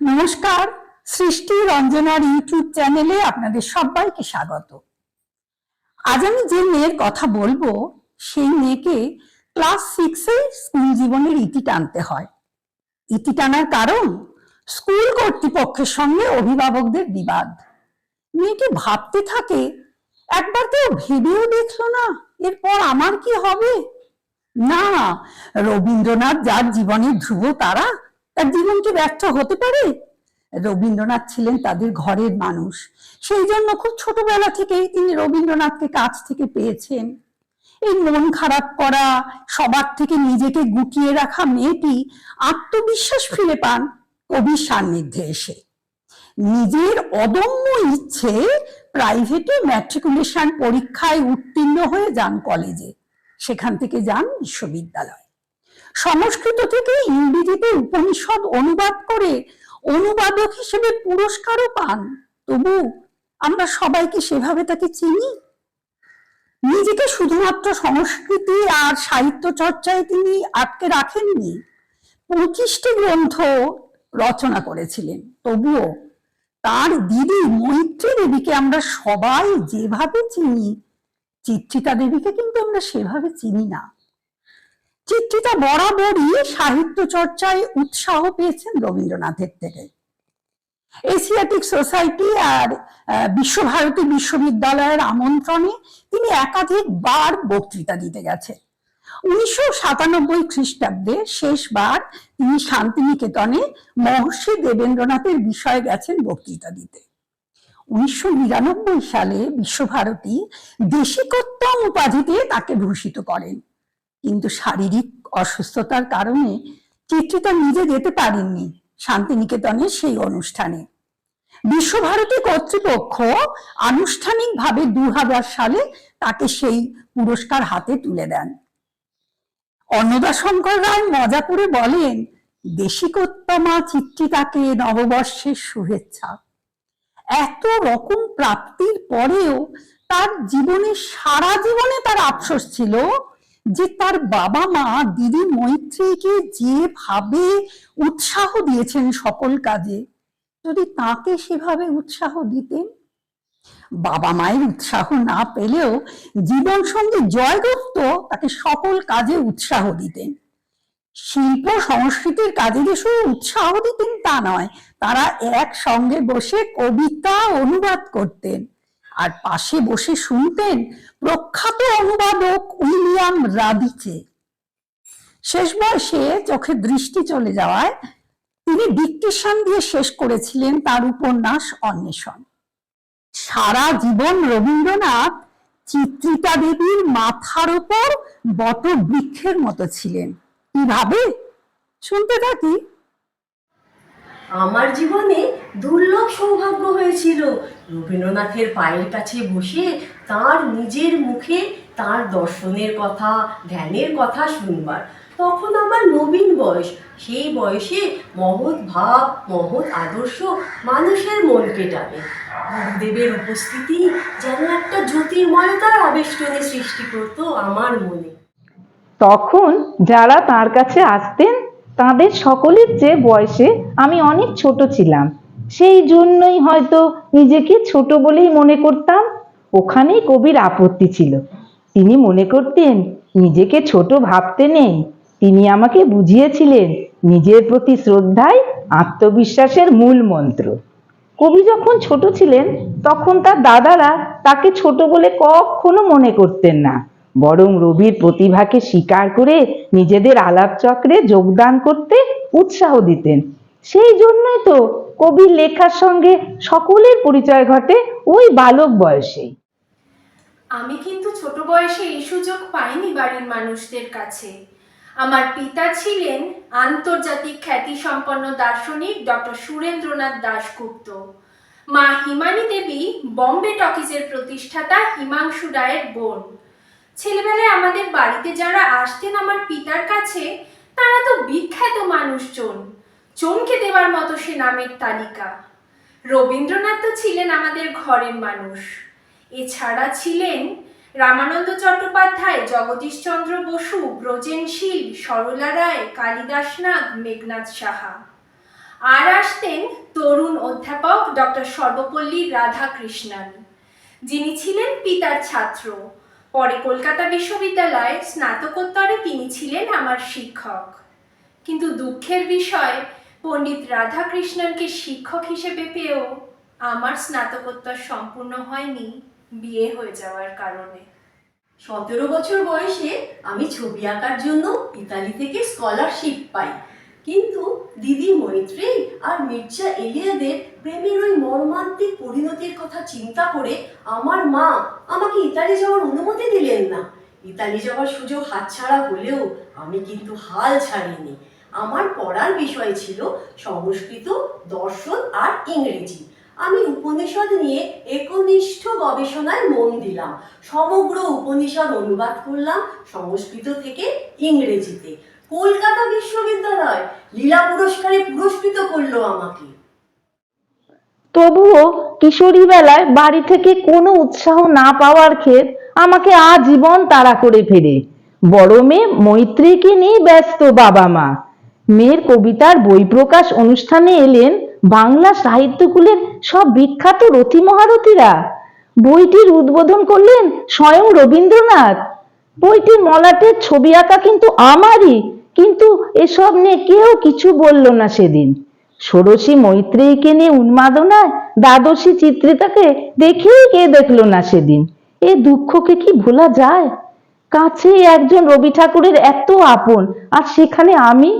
নমস্কার, সৃষ্টি রঞ্জনার ইউটিউব চ্যানেলে আপনাদের সবাইকে স্বাগত। আজ আমি যে মেয়ের কথা বলব, সেই মেয়েকে ক্লাস সিক্সে স্কুল জীবনের ইতি টানতে হয়। ইতি টানার কারণ, স্কুল কর্তৃপক্ষের সঙ্গে অভিভাবকদের বিবাদ। মেয়েটি ভাবতে থাকে, একবার কেউ ভেবেও দেখল না, এরপর আমার কি হবে? না, রবীন্দ্রনাথ যার জীবনের ধ্রুব তারা তার জীবন কি ব্যর্থ হতে পারে? রবীন্দ্রনাথ ছিলেন তাদের ঘরের মানুষ। সেই জন্য খুব ছোটবেলা থেকেই তিনি রবীন্দ্রনাথকে কাছ থেকে পেয়েছেন। এই মন খারাপ করা, সবার থেকে নিজেকে গুটিয়ে রাখা মেয়েটি আত্মবিশ্বাস ফিরে পান কবির সান্নিধ্যে এসে। নিজের অদম্য ইচ্ছে প্রাইভেটে ম্যাট্রিকুলেশন পরীক্ষায় উত্তীর্ণ হয়ে যান কলেজে। সেখান থেকে যান বিশ্ববিদ্যালয়। সংস্কৃত থেকে ইংরেজিতে উপনিষদ অনুবাদ করে অনুবাদক হিসেবে পুরস্কারও পান। তবু আমরা সবাইকে সেভাবে তাকে চিনি? নিজেকে শুধুমাত্র সংস্কৃতি আর সাহিত্য চর্চায় তিনি আটকে রাখেননি। পঁচিশটি গ্রন্থ রচনা করেছিলেন। তবুও তার দিদি মৈত্রী দেবীকে আমরা সবাই যেভাবে চিনি, চিত্রিতা দেবীকে কিন্তু আমরা সেভাবে চিনি না। চিত্রিতা বরাবরই সাহিত্য চর্চায় উৎসাহ পেয়েছেন রবীন্দ্রনাথের থেকে। এশিয়াটিক সোসাইটি আর বিশ্বভারতী বিশ্ববিদ্যালয়ের আমন্ত্রণে তিনি একাধিকবার বক্তৃতা দিতে গেছেন। উনিশশো সাতানব্বই খ্রিস্টাব্দে শেষবার তিনি শান্তিনিকেতনে মহর্ষি দেবেন্দ্রনাথের বিষয়ে গেছেন বক্তৃতা দিতে। উনিশশো নিরানব্বই সালে বিশ্বভারতী দেশিকোত্তম উপাধিতে তাকে ভূষিত করেন। কিন্তু শারীরিক অসুস্থতার কারণে চিত্রিতা নিজে যেতে পারেননি শান্তিনিকেতনের সেই অনুষ্ঠানে। বিশ্বভারতী কর্তৃপক্ষ আনুষ্ঠানিকভাবে দু সালে তাকে সেই পুরস্কার হাতে তুলে দেন। অন্নদা শঙ্কর রায় মজা করে বলেন, দেশিকোত্তমা চিত্রিতাকে নববর্ষের শুভেচ্ছা। এত রকম প্রাপ্তির পরেও তার জীবনে সারা জীবনে তার আফসোস ছিল যে তার বাবা মা দিদি মৈত্রীকে যেভাবে উৎসাহ দিয়েছেন সকল কাজে, যদি তাকে সেভাবে উৎসাহ দিতেন? বাবা মায়ের উৎসাহ না পেলেও জীবন সঙ্গী জয়গুপ্ত তাকে সকল কাজে উৎসাহ দিতেন। শিল্প, সংস্কৃতির কাজে যে শুধু উৎসাহ দিতেন তা নয়, তারা একসঙ্গে বসে কবিতা অনুবাদ করতেন। আর পাশে বসে শুনতেন প্রখ্যাত অনুবাদক উইলিয়াম রাদিচে শেষ বয়সে চোখে দৃষ্টি চলে যাওয়ায় তিনি ডিকটেশন দিয়ে শেষ করেছিলেন তার উপন্যাস অন্বেষণ। সারা জীবন রবীন্দ্রনাথ চিত্রিতা দেবীর মাথার ওপর বট বৃক্ষের মতো ছিলেন। কীভাবে? শুনতে থাকি। আমার জীবনে দুর্লভ সৌভাগ্য হয়েছিল। রবীন্দ্রনাথের পায়ের কাছে বসে তার নিজের মুখে তার দর্শনের কথা, ধ্যানের কথা শুনবার। তখন আমার নবীন বয়স। সেই বয়সে মহৎ ভাব, মহৎ আদর্শ মানুষের মনকে টানে। গুরুদেবের উপস্থিতি যেন একটা জ্যোতির্ময়তার আবেষ্টনী সৃষ্টি করতো আমার মনে। তখন যারা তার কাছে আসতেন তাদের সকলের চেয়ে বয়সে আমি অনেক ছোট ছিলাম। সেই জন্যই হয়তো নিজেকে ছোট বলেই মনে করতাম। ওখানেই কবির আপত্তি ছিল। তিনি মনে করতেন, নিজেকে ছোট ভাবতে নেই। তিনি আমাকে বুঝিয়েছিলেন, নিজের প্রতি শ্রদ্ধাই আত্মবিশ্বাসের মূল মন্ত্র। কবি যখন ছোট ছিলেন, তখন তার দাদারা তাকে ছোট বলে কখনো মনে করতেন না। বরং রবির প্রতিভাকে স্বীকার করে নিজেদের আলাপ চক্রে যোগদান করতে উৎসাহ দিতেন। সেই জন্যই তো কবির লেখার সঙ্গে সকলের পরিচয় ঘটে ওই বালক বয়সেই। আমি কিন্তু ছোট বয়সে এই সুযোগ পাইনি বাড়ির মানুষদের কাছে। আমার পিতা ছিলেন আন্তর্জাতিক খ্যাতিসম্পন্ন দার্শনিক ডক্টর সুরেন্দ্রনাথ দাশগুপ্ত। মা হিমানী দেবী বম্বে টকিজের প্রতিষ্ঠাতা হিমাংশু রায়ের বোন। ছেলেবেলায় আমাদের বাড়িতে যারা আসতেন আমার পিতার কাছে, তারা তো বিখ্যাত মানুষজন। চমকে দেওয়ার মতো সে নামের তালিকা। রবীন্দ্রনাথ তো ছিলেন আমাদের ঘরের মানুষ। এছাড়া ছিলেন রামানন্দ চট্টোপাধ্যায়, জগদীশচন্দ্র বসু ব্রজেনশীল সরলা রায়, কালিদাস নাগ মেঘনাথ সাহা। আর আসতেন তরুণ অধ্যাপক ডক্টর সর্বপল্লী রাধাকৃষ্ণন, যিনি ছিলেন পিতার ছাত্র। পরে কলকাতা বিশ্ববিদ্যালয়ে স্নাতকোত্তরে তিনি ছিলেন আমার শিক্ষক। কিন্তু দুঃখের বিষয়, পণ্ডিত রাধাকৃষ্ণনকে শিক্ষক হিসেবে পেয়েও আমার স্নাতকোত্তর সম্পূর্ণ হয়নি বিয়ে হয়ে যাওয়ার কারণে। সতেরো বছর বয়সে আমি ছবি আঁকার জন্য ইতালি থেকে স্কলারশিপ পাই। কিন্তু দিদি মৈত্রী আর মির্জা এলিয়াদের প্রেমের ওই মর্মান্তিক পরিণতির কথা চিন্তা করে আমার মা আমাকে ইতালি যাওয়ার অনুমতি দিলেন না। ইতালি যাওয়ার সুযোগ হাতছাড়া হলেও আমি কিন্তু হাল ছাড়িনি। আমার পড়ার বিষয় ছিল সংস্কৃত, দর্শন আর ইংরেজি। আমি উপনিষদ নিয়ে একনিষ্ঠ গবেষণায় মন দিলাম। সমগ্র উপনিষদ অনুবাদ করলাম সংস্কৃত থেকে ইংরেজিতে। কলকাতা বিশ্ববিদ্যালয় লীলা পুরস্কারে পুরস্কৃত করল আমাকে। তবুও কিশোরী বেলায় বাড়ি থেকে কোনো উৎসাহ না পাওয়ার ক্ষেত আমাকে আজীবন তাড়া করে ফেরে। বড় মেয়ে মৈত্রীকে নিয়ে ব্যস্ত বাবা মা। মেয়ের কবিতার বই প্রকাশ অনুষ্ঠানে এলেন বাংলা সাহিত্যকুলের সব বিখ্যাত রথী মহারথীরা। বইটির উদ্বোধন করলেন স্বয়ং রবীন্দ্রনাথ। বইটির মলাটের ছবি আঁকা কিন্তু আমারই কিন্তু এসব নিয়ে কেউ কিছু বলল না সেদিন। ষোড়শী মৈত্রেয়ীকে নিয়ে উন্মাদনায় দ্বাদশী চিত্রিতাকে দেখেই কে দেখল না সেদিন? এ দুঃখকে কি ভোলা যায়? কাছেই একজন রবি ঠাকুরের এত আপন, আর সেখানে আমি?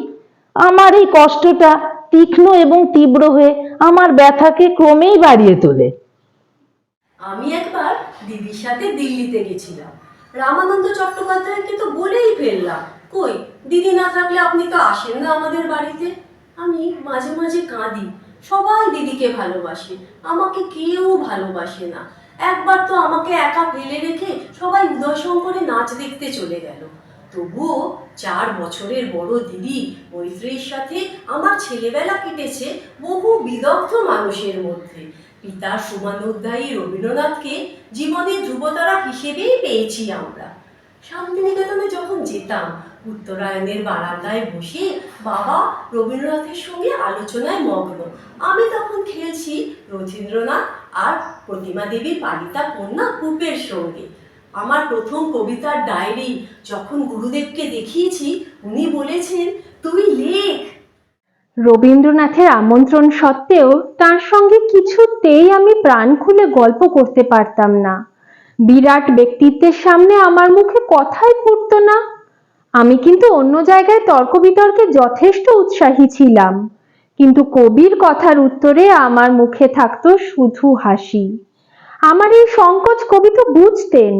আমার এই কষ্টটা তীক্ষ্ণ এবং তীব্র হয়ে আমার ব্যথাকে ক্রমেই বাড়িয়ে তোলে। আমি একবার দিদির সাথে দিল্লিতে গেছিলাম। রামানন্দ চট্টোপাধ্যায়কে তো বলেই ফেললাম। কই? দিদি না থাকলে আপনি তো আসেন না আমাদের বাড়িতে। আমি মাঝে মাঝে কাঁদি। সবাই দিদিকে ভালোবাসে। আমাকে কেউ ভালোবাসে না। একবার তো আমাকে একা ফেলে রেখে সবাই উদয়শঙ্করে নাচ দেখতে চলে গেল। তবুও চার বছরের বড় দিদি মৈত্রীর সাথে আমার ছেলেবেলা কেটেছে বহু বিদগ্ধ মানুষের মধ্যে। পিতা সুমানোধ্যায়ী রবীন্দ্রনাথকে জীবনের ধ্রুবতারা হিসেবেই পেয়েছি আমরা। শান্তিনিকেতনে যখন যেতাম উত্তরায়ণের বারান্দায় বসে বাবা রবীন্দ্রনাথের সঙ্গে আলোচনায় মগ্ন। আমি তখন খেলছি রথীন্দ্রনাথ আর প্রতিমা দেবীর পালিতা কন্যা কূপের সঙ্গে। আমার প্রথম কবিতার ডায়েরি যখন গুরুদেবকে দেখিয়েছি, উনি বলেছেন, তুই লেখ। রবীন্দ্রনাথের আমন্ত্রণ সত্ত্বেও তার সঙ্গে কিছুতেই আমি প্রাণ খুলে গল্প করতে পারতাম না। বিরাট ব্যক্তিত্বের সামনে আমার মুখে কথাই ফুটতো না। আমি কিন্তু অন্য জায়গায় তর্ক বিতর্কে যথেষ্ট উৎসাহী ছিলাম। কিন্তু কবির কথার উত্তরে আমার মুখে থাকতো শুধু হাসি। আমার এই সংকোচ কবি তো বুঝতেন।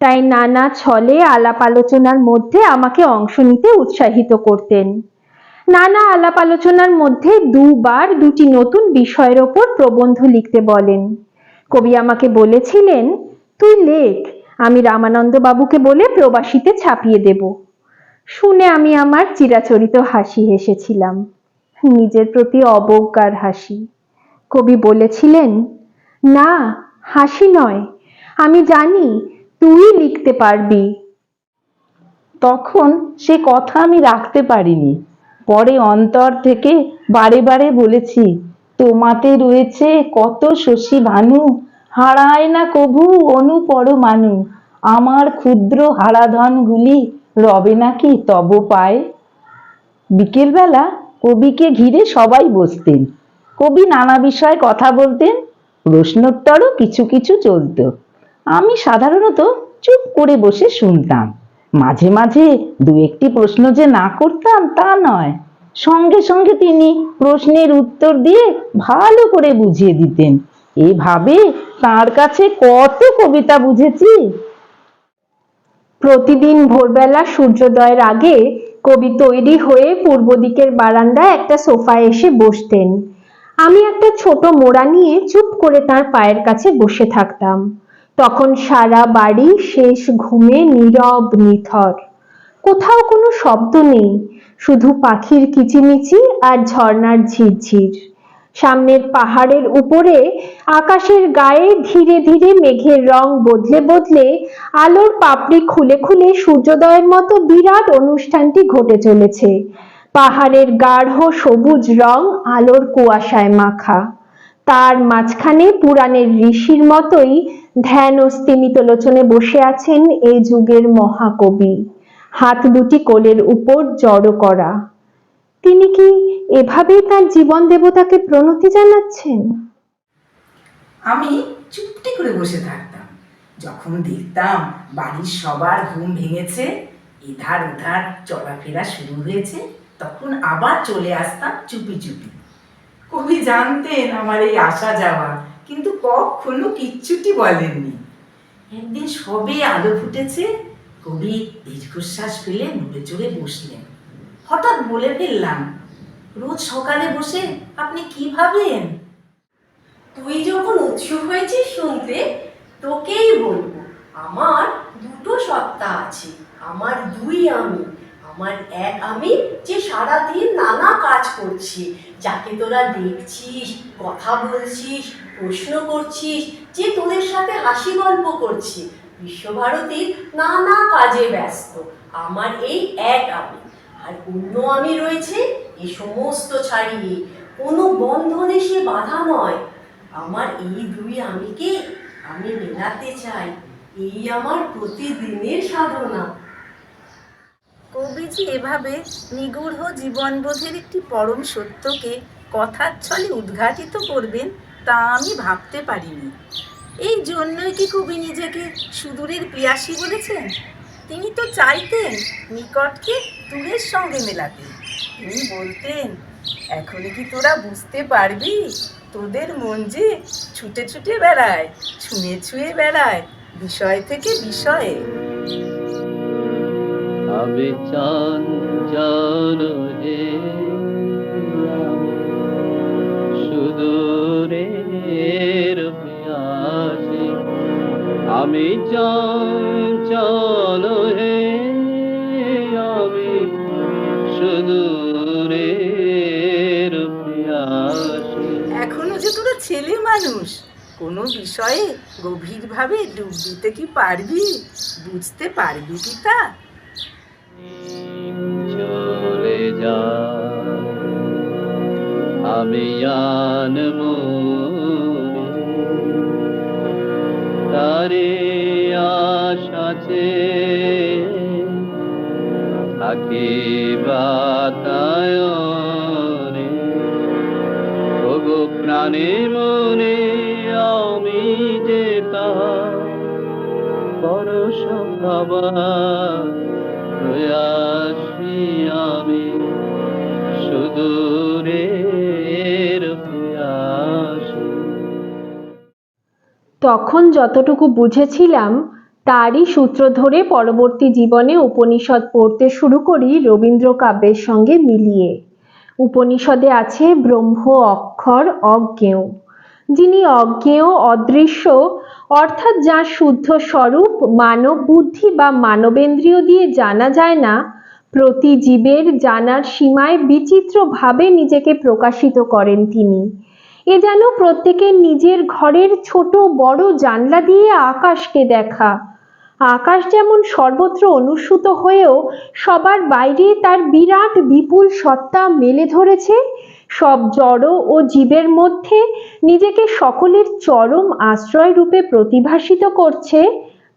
তাই নানা ছলে আলাপ আলোচনার মধ্যে আমাকে অংশ নিতে উৎসাহিত করতেন। নানা আলাপ আলোচনার মধ্যে দুবার দুটি নতুন বিষয়ের ওপর প্রবন্ধ লিখতে বলেন। কবি আমাকে বলেছিলেন, তুই লেখ, আমি রামানন্দ বাবুকে বলে প্রবাসীতে ছাপিয়ে দেব। শুনে আমি আমার চিরাচরিত হাসি হেসেছিলাম। নিজের প্রতি অবজ্ঞার হাসি। কবি বলেছিলেন, না, হাসি নয়। আমি জানি তুই লিখতে পারবি। তখন সে কথা আমি রাখতে পারিনি। পরে অন্তর থেকে বারে বারে বলেছি, তোমাতে রয়েছে কত শশী ভানু, হারায় না কভু অনুপর পরমাণু আমার ক্ষুদ্র হারাধনগুলি রবে নাকি তব পায়। বিকেলবেলা কবিকে ঘিরে সবাই বসতেন। কবি নানা বিষয়ে কথা বলতেন, প্রশ্নোত্তরও কিছু কিছু চলতো। আমি সাধারণত চুপ করে বসে শুনতাম। মাঝে মাঝে দু একটি প্রশ্ন যে না করতাম তা নয়। সঙ্গে সঙ্গে তিনি প্রশ্নের উত্তর দিয়ে ভালো করে বুঝিয়ে দিতেন। এভাবে তার কাছে কত কবিতা বুঝেছি। প্রতিদিন ভোরবেলা সূর্যোদয়ের আগে কবি তৈরি হয়ে পূর্ব দিকের বারান্দায় একটা সোফায় এসে বসতেন। আমি একটা ছোট মোড়া নিয়ে চুপ করে তার পায়ের কাছে বসে থাকতাম। তখন সারা বাড়ি শেষ ঘুমে নীরব, নিথর। কোথাও কোনো শব্দ নেই, শুধু পাখির কিচিমিচি আর ঝর্ণার ঝিরঝির। সামনের পাহাড়ের উপরে আকাশের গায়ে ধীরে ধীরে মেঘের রং বদলে বদলে আলোর পাপড়ি খুলে খুলে সূর্যোদয়ের মতো বিরাট অনুষ্ঠানটি ঘটে চলেছে। পাহাড়ের গাঢ় সবুজ রং আলোর কুয়াশায় মাখা। তার মাঝখানে পুরাণের ঋষির মতোই ধ্যান ও স্তিমিত লোচনে বসে আছেন এই যুগের মহাকবি। হাত দুটি কোলের উপর জড়ো করা। তিনি কি এভাবেই তার জীবন দেবতাকে প্রণতি জানাচ্ছেন। আমি চুপটি করে বসে থাকতাম। যখন দেখতাম বাড়ির সবার ঘুম ভেঙেছে এধার ওধার চলাফেরা শুরু হয়েছে, তখন আবার চলে আসতাম চুপি চুপি। কবি জানতেন আমার এই আসা যাওয়া, কিন্তু কখনো কিচ্ছুটি বলেননি। একদিন সবে আলো ফুটেছে, কবি দীর্ঘশ্বাস ফেলে নড়ে চড়ে বসলেন। হঠাৎ বলে ফেললাম রোজ সকালে বসে আপনি কি ভাবেন? তুই যখন উৎসুক হয়েছিস শুনতে, তোকেই বলব, আমার দুটো সত্তা আছে, আমার দুই আমি, আমার এক আমি যে সারাদিন নানা কাজ করছি, যাকে তোরা দেখছিস, কথা বলছিস, প্রশ্ন করছিস, যে তোদের সাথে হাসি গল্প করছি, বিশ্বভারতীর নানা কাজে ব্যস্ত, আমার এই এক আমি। আর অন্য আমি রয়েছে এ সমস্ত ছাড়িয়ে কোনো বন্ধনে সে বাধা নয়। আমার এই দুই আমিকে আমি মেলাতে চাই। এই আমার প্রতিদিনের সাধনা। কবিজি এভাবে নিগূঢ় জীবনবোধের একটি পরম সত্যকে কথার ছলে উদ্ঘাটিত করবেন তা আমি ভাবতে পারিনি। এই জন্যই কি কবি নিজেকে সুদূরের পিয়াসী বলেছেন? তিনি তো চাইতেন নিকটকে দূরের সঙ্গে মেলাতে। তিনি বলতেন এখন কি তোরা বুঝতে পারবি? তোদের মন যে ছুটে ছুটে বেড়ায়, ছুঁয়ে ছুঁয়ে বেড়ায়, বিষয় থেকে বিষয়ে। আমি পিয়াসী। আমি চঞ্চল হে আমি সুদূরের পিয়াসী এখনও যে তোরা ছেলে মানুষ কোনো বিষয়ে গভীরভাবে ডুব দিতে কি পারবি? বুঝতে পারবি কি তা? চলে যা আমি জানব তারে থাকি বাতায়নে ওগো প্রাণে মনে আমি যে প্রয়াসী আমি তখন যতটুকু বুঝেছিলাম তারই সূত্র ধরে পরবর্তী জীবনে উপনিষদ পড়তে শুরু করি রবীন্দ্র কাব্যের সঙ্গে মিলিয়ে। উপনিষদে আছে ব্রহ্ম, অক্ষর, অজ্ঞেয়। যিনি অজ্ঞেয়, অদৃশ্য, অর্থাৎ যার শুদ্ধ স্বরূপ মানব বুদ্ধি বা মানবেন্দ্রিয় দিয়ে জানা যায় না প্রতি জীবের জানার সীমায় বিচিত্রভাবে নিজেকে প্রকাশিত করেন তিনি। এ যেন প্রত্যেকের নিজের ঘরের ছোট বড় জানলা দিয়ে আকাশকে দেখা আকাশ যেমন সর্বত্র অনুসূত হয়েও সবার বাইরে তার বিরাট বিপুল সত্তা মেলে ধরেছে, সব জড় ও জীবের মধ্যে নিজেকে সকলের চরম আশ্রয় রূপে প্রতিভাসিত করছে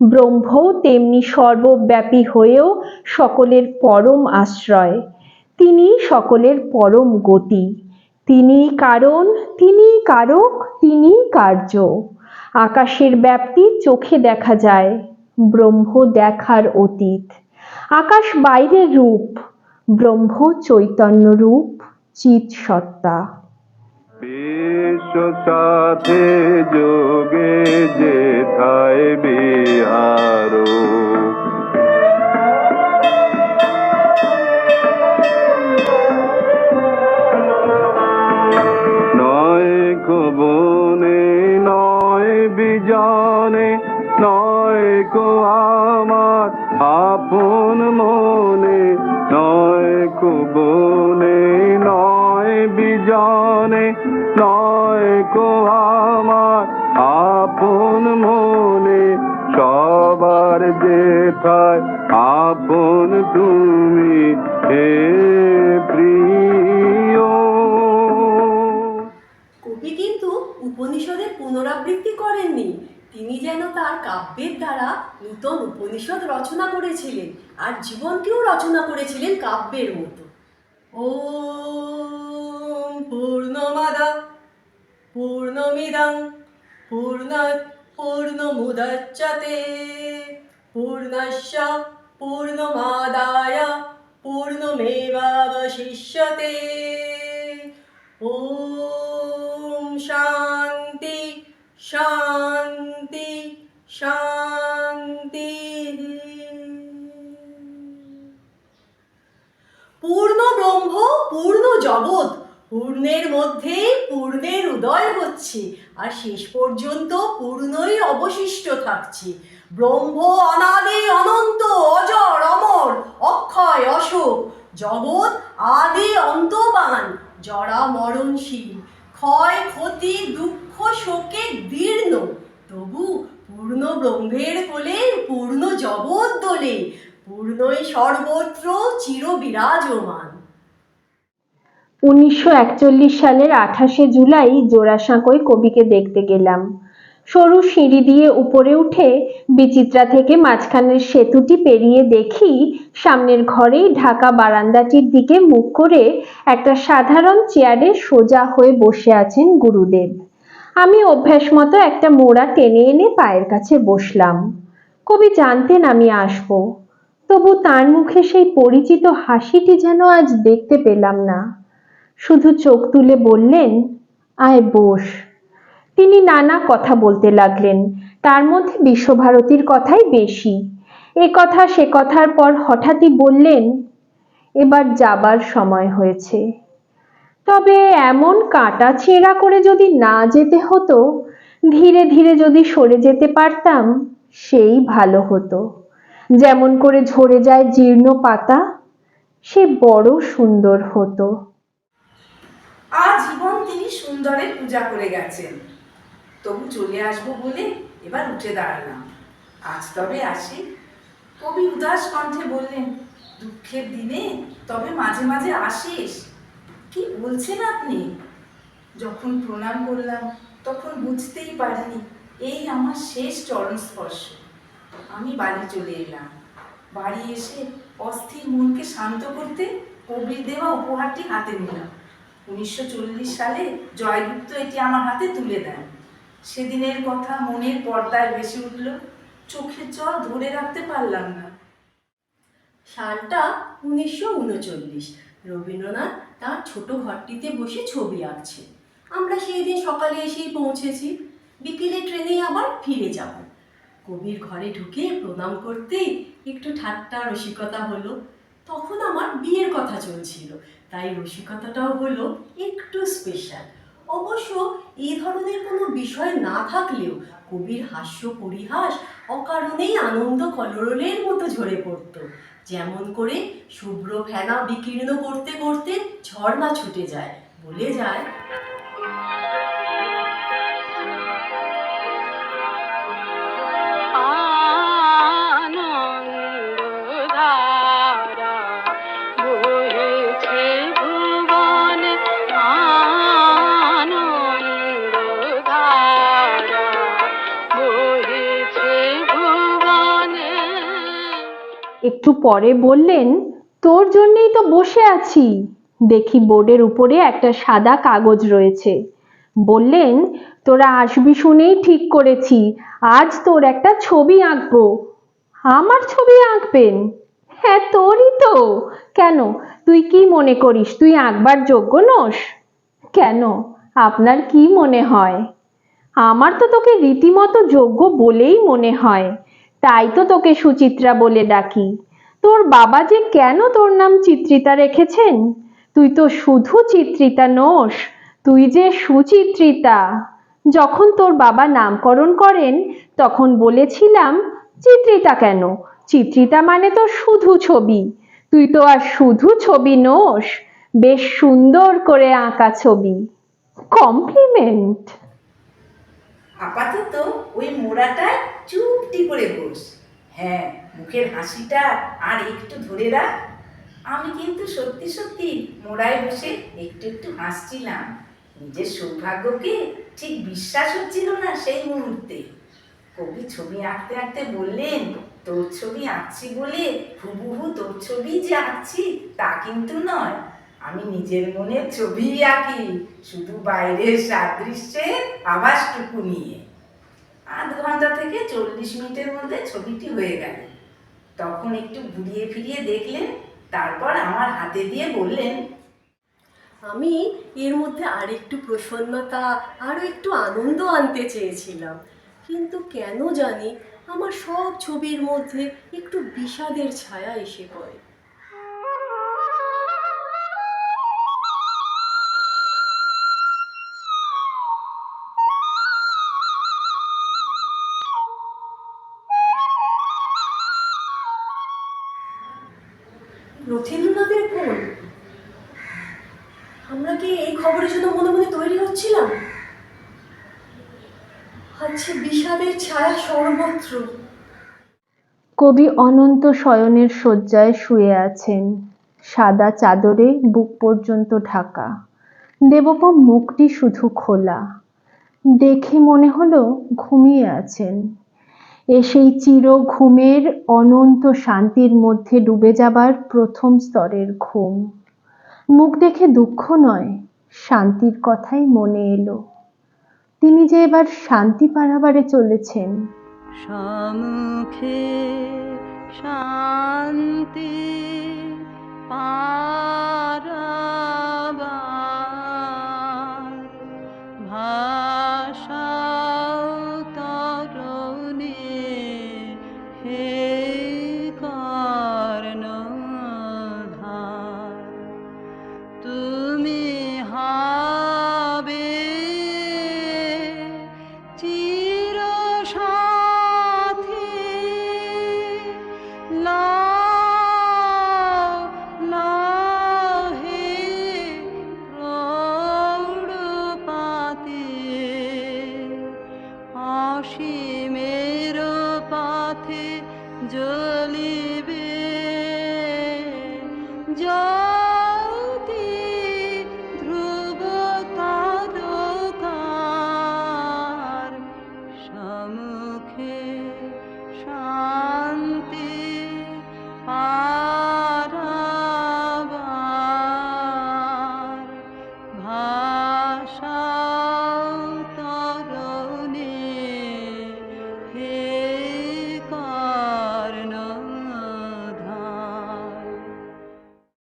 ব্রহ্ম তেমনি সর্বব্যাপী হয়েও সকলের পরম আশ্রয় তিনি সকলের পরম গতি তিনি কারণ তিনি কারক তিনি কার্য, আকাশের ব্যাপ্তি চোখে দেখা যায়। ব্রহ্ম দেখার অতীত। আকাশ বাইরের রূপ, ব্রহ্ম চৈতন্য রূপ চিত সত্তা। বিশ্ব সাথে যোগে যেথায় বিহার। নয় কবনে নয় বিজনে, নয় কো আমার, আপন মনে নয় কুবনে, নয় বিজনে, নয় কো আমার, আপন মনে সবার যে থায় আপন তুমি হে প্রিয়। কবি কিন্তু উপনিষদের পুনরাবৃত্তি করেননি। তিনি যেন তার কাব্যের দ্বারা নূতন উপনিষদ রচনা করেছিলেন আর জীবনকেও রচনা করেছিলেন কাব্যের মতো। ও পূর্ণমাদা, পূর্ণমিদং, পূর্ণাৎ পূর্ণমুদচ্যতে পূর্ণস্য পূর্ণমাদায় পূর্ণমেবাবশিষ্যতে। ওম শান্তি শান্তি। শান্তি পূর্ণ ব্রহ্ম, পূর্ণ জগৎ, পূর্ণের মধ্যে পূর্ণের উদয় হচ্ছে, আর শেষ পর্যন্ত পূর্ণই অবশিষ্ট থাকছে। ব্রহ্ম অনাদি অনন্ত, অজর, অমর, অক্ষয়, অশোক, জগৎ আদি অন্তবান, জরা মরণশীল। ক্ষয়, ক্ষতি, দুঃখ, শোকে, দীর্ণ, তবু পূর্ণ ব্রহ্মের কোলে, পূর্ণ জগৎ দোলে, পূর্ণই সর্বত্র চির বিরাজমান উনিশশো একচল্লিশ সালের আঠাশে জুলাই জোড়াসাঁকোয় কবিকে দেখতে গেলাম। সরু সিঁড়ি দিয়ে উপরে উঠে বিচিত্রা থেকে মাঝখানের সেতুটি পেরিয়ে দেখি সামনের ঘরেই ঢাকা বারান্দাটির দিকে মুখ করে একটা সাধারণ চেয়ারে সোজা হয়ে বসে আছেন গুরুদেব। আমি অভ্যাস মতো একটা মোড়া টেনে এনে পায়ের কাছে বসলাম। কবি জানতেন আমি আসব। তবু তার মুখে সেই পরিচিত হাসিটি যেন আজ দেখতে পেলাম না। শুধু চোখ তুলে বললেন, আয় বস। তিনি নানা কথা বলতে লাগলেন। তার মধ্যে বিশ্বভারতীর কথাই বেশি। এ কথা সে কথার পর হঠাৎই বললেন, এবার যাবার সময় হয়েছে। তবে এমন কাটা ছেঁড়া করে যদি না যেতে হতো, ধীরে ধীরে যদি সরে যেতে পারতাম, সেই ভালো হতো। যেমন করে ঝরে যায় জীর্ণ পাতা, সে বড় সুন্দর হতো। আজীবন তিনি সুন্দরের পূজা করে গেছেন। তবু চলে আসব বলে এবার উঠে দাঁড়ালাম। আজ তবে আসি। কবি উদাস কণ্ঠে বললেন, দুঃখের দিনে তবে মাঝে মাঝে আসিস। কি বলছেন আপনি? যখন প্রণাম করলাম, তখন বুঝতেই পারিনি, এই আমার শেষ চরণ স্পর্শ। আমি বাড়ি চলে এলাম। বাড়ি এসে অস্থির মনকে শান্ত করতে কবির দেওয়া উপহারটি হাতে নিলাম। উনিশশো চল্লিশ সালে জয়গুপ্ত এটি আমার হাতে তুলে দেন। সেদিনের কথা মনের পর্দায় ভেসে উঠল, চোখের জল ধরে রাখতে পারলাম না। সালটা উনিশশো উনচল্লিশ। রবীন্দ্রনাথ তার ছোট ঘরটিতে বসে ছবি আঁকছে। আমরা সেই দিন সকালে এসেই পৌঁছেছি। বিকেলে ট্রেনে আবার ফিরে যাব। কবির ঘরে ঢুকে প্রণাম করতেই একটু ঠাট্টা রসিকতা হলো। তখন আমার বিয়ের কথা চলছিল, তাই রসিকতাটাও হলো একটু স্পেশাল অবশ্য এই ধরনের কোনো বিষয় না থাকলেও কবির হাস্য পরিহাস অকারণেই আনন্দ কলরলের মতো ঝরে পড়তো। যেমন করে শুভ্র ফেনা বিকীর্ণ করতে করতে ঝর্ণা ছুটে যায় বলে যায়। একটু পরে বললেন, তোর জন্যই তো বসে আছি। দেখি বোর্ডের উপরে একটা সাদা কাগজ রয়েছে। বললেন, তোরা আসবি শুনেই ঠিক করেছি, আজ তোর একটা ছবি আঁকবো। আমার ছবি আঁকবেন? হ্যাঁ তোরই তো। কেন? তুই কি মনে করিস? তুই আঁকবার যোগ্য নস? কেন? আপনার কি মনে হয়? আমার তো তোকে রীতিমতো যোগ্য বলেই মনে হয়। তাই তো তোকে সুচিত্রা বলে ডাকি। তোর বাবা যে কেন তোর নাম চিত্রিতা রেখেছেন? তুই তো শুধু চিত্রিতা নোস তুই যে সুচিত্রিতা। যখন তোর বাবা নামকরণ করেন, তখন বলেছিলাম, চিত্রিতা কেন? চিত্রিতা মানে তো শুধু ছবি। তুই তো আর শুধু ছবি নোস বেশ সুন্দর করে আঁকা ছবি। কমপ্লিমেন্ট। আপাতত ওই মোড়াটায় চুপটি করে বস। হ্যাঁ মুখের হাসিটা আর একটু ধরে রাখ। আমি কিন্তু সত্যি সত্যি মোড়ায় বসে একটু একটু হাসছিলাম। নিজের সৌভাগ্যকে ঠিক বিশ্বাস হচ্ছিল না সেই মুহূর্তে। কবি ছবি আঁকতে আঁকতে বললেন, তোর ছবি আঁকছি বলে হুবহু তোর ছবি যে আঁকছি তা কিন্তু নয়। আমি নিজের মনের ছবি আঁকি, শুধু বাইরের সাদৃশ্যের আভাসটুকু নিয়ে। আধ ঘণ্টা থেকে চল্লিশ মিনিটের মধ্যে ছবিটি হয়ে গেল। তখন একটু ঘুরিয়ে ফিরিয়ে দেখলেন, তারপর আমার হাতে দিয়ে বললেন, আমি এর মধ্যে আরেকটু প্রসন্নতা আরও একটু আনন্দ আনতে চেয়েছিলাম। কিন্তু কেন জানি আমার সব ছবির মধ্যে একটু বিষাদের ছায়া এসে পড়ে। রথীন্দ্রনাথের ফোন আমরা কি এই খবরের জন্য মনে মনে তৈরি হচ্ছিলাম? আচ্ছা বিষাদের ছায়া সর্বত্র। কবি অনন্ত শয়নের শয্যায় শুয়ে আছেন। সাদা চাদরে বুক পর্যন্ত ঢাকা। দেবপম মুখটি শুধু খোলা। দেখে মনে হলো ঘুমিয়ে আছেন। এ সেই চির ঘুমের অনন্ত শান্তির মধ্যে ডুবে যাবার প্রথম স্তরের ঘুম। মুখ দেখে দুঃখ নয়, শান্তির কথাই মনে এলো। তিনি যে এবার শান্তি পাড়াবারে চলেছেন। সম্মুখে শান্তি পারাবার